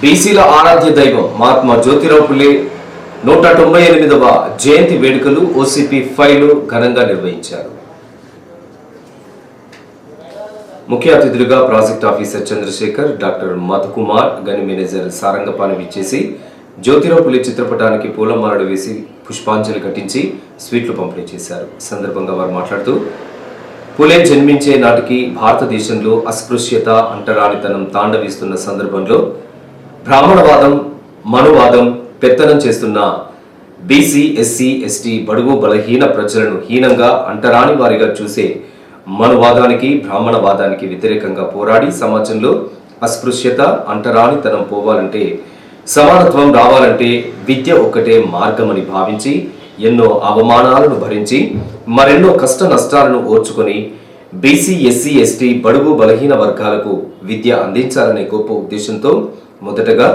బీసీల ఆరాధ్య దైవం మహాత్మా జ్యోతిరావు పులే నూట తొంభై ఎనిమిదవ జయంతి వేడుకలు ఓసీపీ ఫైలు ఘనంగా నిర్వహించారు. ముఖ్య అతిథులుగా project officer Chandrasekhar doctor Madhukumar గని మేనేజర్ సారంగపాణి విచ్చేసి జ్యోతిరావుపులే చిత్రపటానికి పూలమాలలు వేసి పుష్పాంజలి ఘటించి స్వీట్లు పంపిణీ చేశారు. సందర్భంగా వారు మాట్లాడుతూ పులే జన్మించే నాటికి భారతదేశంలో అస్పృశ్యత అంటరానితనం తాండవిస్తున్న సందర్భంలో బ్రాహ్మణవాదం మనువాదం పెత్తనం చేస్తున్న బీసీ ఎస్సీ ఎస్టీ బడుగు బలహీన ప్రజలను హీనంగా అంటరాని వారిగా చూసే మనువాదానికి బ్రాహ్మణవాదానికి వ్యతిరేకంగా పోరాడి సమాజంలో అస్పృశ్యత అంటరానితనం పోవాలంటే సమానత్వం రావాలంటే విద్య ఒక్కటే మార్గమని భావించి ఎన్నో అవమానాలను భరించి మరెన్నో కష్ట నష్టాలను ఓర్చుకొని బీసీ ఎస్సీ ఎస్టీ బడుగు బలహీన వర్గాలకు విద్య అందించాలనే గొప్ప ఉద్దేశంతో మొదటగా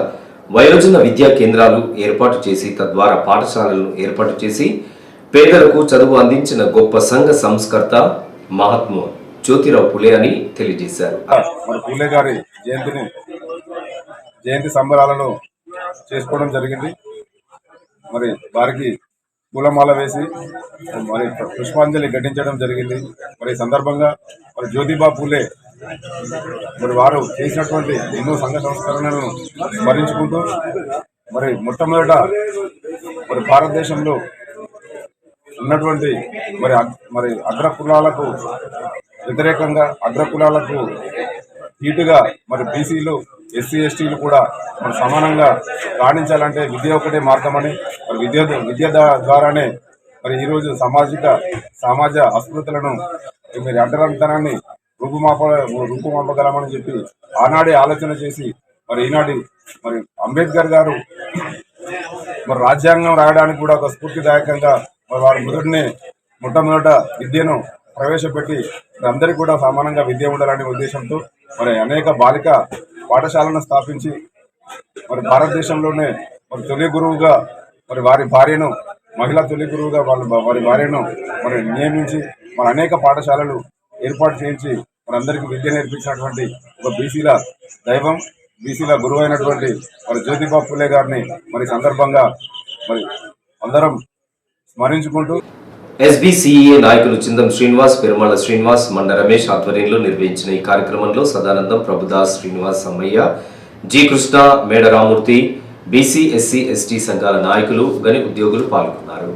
వయోజన విద్యా కేంద్రాలు ఏర్పాటు చేసి తద్వారా పాఠశాలలను ఏర్పాటు చేసి పేదలకు చదువు అందించిన గొప్ప సంఘ సంస్కర్త మహాత్మా జ్యోతిరావు పులే అని తెలియజేశారు. మరి గారి జయంతిని జయంతి సంబరాలను చేసుకోవడం జరిగింది. మరి వారికి పూలమాల వేసి మరి పుష్పాంజలి ఘటించడం జరిగింది. మరి సందర్భంగా మరి జ్యోతిబా పూలే మరి వారు చేసినటువంటి ఎన్నో సంఘ సంస్కరణలను స్మరించుకుంటూ మరి మొట్టమొదట మరి భారతదేశంలో ఉన్నటువంటి మరి మరి అగ్ర కులాలకు వ్యతిరేకంగా అగ్ర కులాలకు ధీటుగా మరి బీసీలు ఎస్సీ ఎస్టీలు కూడా మరి సమానంగా రాణించాలంటే విద్య ఒకటే మార్గమని మరి విద్య విద్య ద్వారానే మరి ఈరోజు సామాజిక సమాజ అస్పృతలను మరి అంటరానితనాన్ని రూపుమాప రూపుమాపగలమని చెప్పి ఆనాడే ఆలోచన చేసి మరి ఈనాటి మరి అంబేద్కర్ గారు మరి రాజ్యాంగం రాయడానికి కూడా ఒక స్ఫూర్తిదాయకంగా మరి వారి మొదటినే మొట్టమొదట విద్యను ప్రవేశపెట్టి అందరికీ కూడా సమానంగా విద్య ఉండాలనే ఉద్దేశంతో మరి అనేక బాలిక పాఠశాలను స్థాపించి మరి భారతదేశంలోనే మరి తొలి గురువుగా మరి వారి భార్యను మహిళా తొలి గురువుగా వాళ్ళ వారి భార్యను మరి నియమించి మరి అనేక పాఠశాలలు ఏర్పాటు చేయించి మరి అందరికీ విద్య నేర్పించినటువంటి ఒక బీసీల దైవం బీసీల గురువు అయినటువంటి మరి జ్యోతిబా ఫులే గారిని మరి సందర్భంగా మరి అందరం స్మరించుకుంటూ ఎస్బీసీఏ నాయకులు చిందం శ్రీనివాస్ పెరుమాళ శ్రీనివాస్ మండ రమేష్ ఆధ్వర్యంలో నిర్వహించిన ఈ కార్యక్రమంలో సదానందం ప్రభుదాస్ శ్రీనివాస్ అమ్మయ్య జి కృష్ణ మేడ రామూర్తి బీసీ ఎస్సీ ఎస్టీ సంఘాల నాయకులు గని ఉద్యోగులు పాల్గొన్నారు.